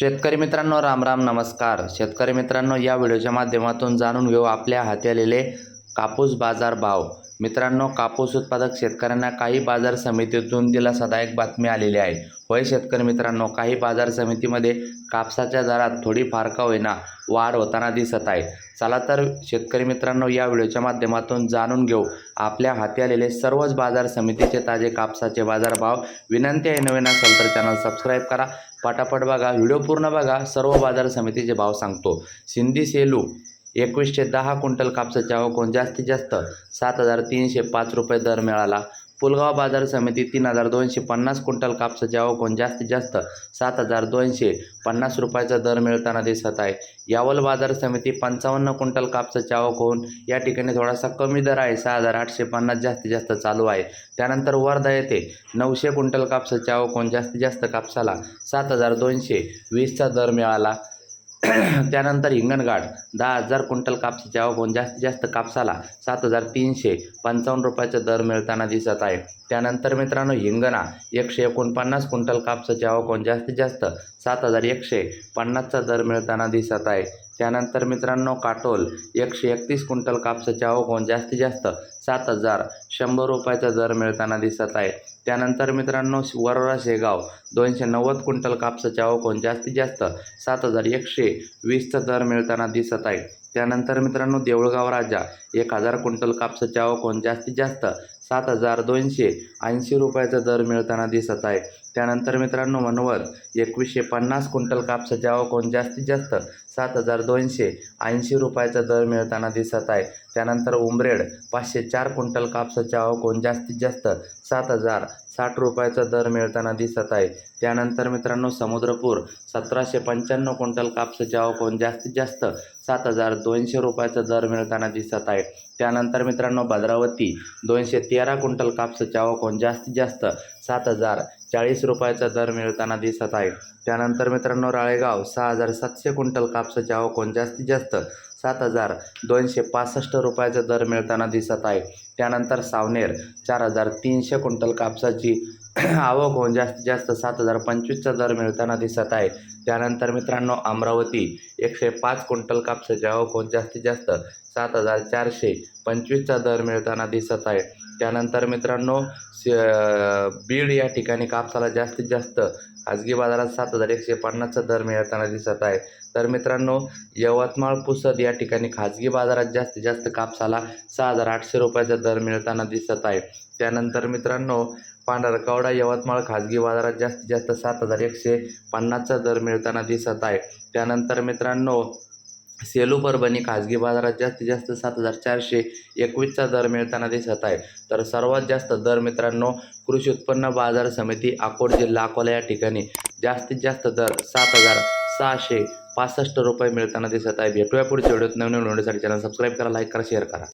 शेतकरी मित्रांनो राम राम नमस्कार. शेतकरी मित्रांनो या व्हिडिओच्या माध्यमातून जाणून घेऊ आपल्या हाती आलेले कापूस बाजार भाव. मित्रांनो कापूस उत्पादक शेतकऱ्यांना काही बाजार समितीतून दिलासादायक बातमी आलेली आहे. होय शेतकरी मित्रांनो काही बाजार समितीमध्ये कापसाच्या दरात थोडीफार का होईना वाढ होताना दिसत आहे. चला तर शेतकरी मित्रांनो या व्हिडिओच्या माध्यमातून जाणून घेऊ आपल्या हाती आलेले सर्वच बाजार समितीचे ताजे कापसाचे बाजारभाव. विनंती आहे नवीन असेल तर चॅनल सबस्क्राईब करा. पटापट बघा. व्हिडिओ पूर्ण बघा. सर्व बाजार समितीचे भाव सांगतो. सिंधी सेलू एकवीसशे दहा क्विंटल कापसाचे आवक जास्तीत जास्त सात हजार तीनशे पाच रुपये दर मिळाला. पुलगाव बाजार समिती तीन हजार दोनशे पन्नास क्विंटल कापसाचे आवक जास्तीत जास्त सात हजार दोनशे पन्नास रुपयाचा दर मिळताना दिसत आहे. यावल बाजार समिती पंचावन्न क्विंटल कापसाची आवक होऊन या ठिकाणी थोडासा कमी दर आहे. सहा हजार आठशे पन्नास जास्तीत जास्त चालू आहे. त्यानंतर वर्धा येथे नऊशे क्विंटल कापसाची आवक होऊन जास्तीत जास्त कापसाला सात हजार दोनशे वीसचा दर मिळाला. त्यानंतर हिंगणघाट दहा हजार क्विंटल कापसाची आवक होऊन जास्तीत जास्त कापसाला सात हजार तीनशे पंचावन्न रुपयाचा दर मिळताना दिसत आहे. त्यानंतर मित्रांनो हिंगणा एकशे एकोणपन्नास क्विंटल कापसाची आवक जास्तीत जास्त सात हजार एकशे पन्नासचा दर मिळताना दिसत आहे. त्यानंतर मित्रांनो काटोल एकशे एकतीस क्विंटल कापसाची आवक जास्तीत जास्त सात हजार शंभर रुपयाचा दर मिळताना दिसत आहे. त्यानंतर मित्रांनो वरोरा शेगाव दोनशे नव्वद क्विंटल कापसाची आवक जास्तीत जास्त सात हजार एकशे वीसचा दर मिळताना दिसत आहे. त्यानंतर मित्रांनो देऊळगाव राजा एक हजार क्विंटल कापसाची आवक जास्तीत जास्त सात हजार दोनशे ऐंशी रुपयाचा दर मिळताना दिसत आहे. त्यानंतर मित्रांनो मनवत एकवीसशे पन्नास क्विंटल कापसाच्या आवक जास्तीत जास्त? सात हजार दोनशे ऐंशी रुपयाचा दर मिळताना दिसत आहे. त्यानंतर उमरेड पाचशे चार क्विंटल कापसाच्या आवक जास्तीत जास्त? सात हजार साठ रुपयाचा दर मिळताना दिसत आहे. त्यानंतर मित्रांनो समुद्रपूर सतराशे पंच्याण्णव क्विंटल कापसाच्या आवक जास्तीत जास्त? सात हजार दोनशे रुपयाचा दर मिळताना दिसत आहे. त्यानंतर मित्रांनो भद्रावती दोनशे तेरा क्विंटल कापसाच्या आवक जास्तीत जास्त? सात हजार चाळीस रुपयाचा दर मिळताना दिसत आहे त्यानंतर मित्रांनो राळेगाव सहा हजार सातशे क्विंटल कापसाची आवक जास्तीत जास्त सात हजार दोनशे पासष्ट रुपयाचा दर मिळताना दिसत आहे. त्यानंतर सावनेर चार हजार तीनशे क्विंटल कापसाची आवक होऊन जास्तीत जास्त सात हजार पंचवीसचा दर मिळताना दिसत आहे. त्यानंतर मित्रांनो अमरावती एकशे पाच क्विंटल कापसाची आवक होऊन जास्तीत जास्त सात हजार चारशे पंचवीसचा दर मिळताना दिसत आहे. त्यानंतर मित्रांनो स बीड या ठिकाणी कापसाला जास्तीत जास्त खाजगी बाजारात सात हजार एकशे पन्नासचा दर मिळताना दिसत आहे. तर मित्रांनो यवतमाळ पुसद या ठिकाणी खाजगी बाजारात जास्तीत जास्त कापसाला सहा हजार आठशे रुपयाचा दर मिळताना दिसत आहे. त्यानंतर मित्रांनो पांढरकवडा यवतमाळ खाजगी बाजारात जास्तीत जास्त सात हजार एकशे पन्नासचा दर मिळताना दिसत आहे. त्यानंतर मित्रांनो सेलू परभणी खाजगी बाजारात जास्तीत जास्त सात हजार चारशे एकवीसचा दर मिळताना दिसत आहे. तर सर्वात जास्त दर मित्रांनो कृषी उत्पन्न बाजार समिती अकोट जिल्हा अकोला या ठिकाणी जास्तीत जास्त दर सात हजार सहाशे पासष्ट रुपये मिळताना दिसत आहे. भेटूया पुढच्या व्हिडिओत. नवीन व्हिडिओसाठी चॅनल सबस्क्राईब करा लाईक करा शेअर करा.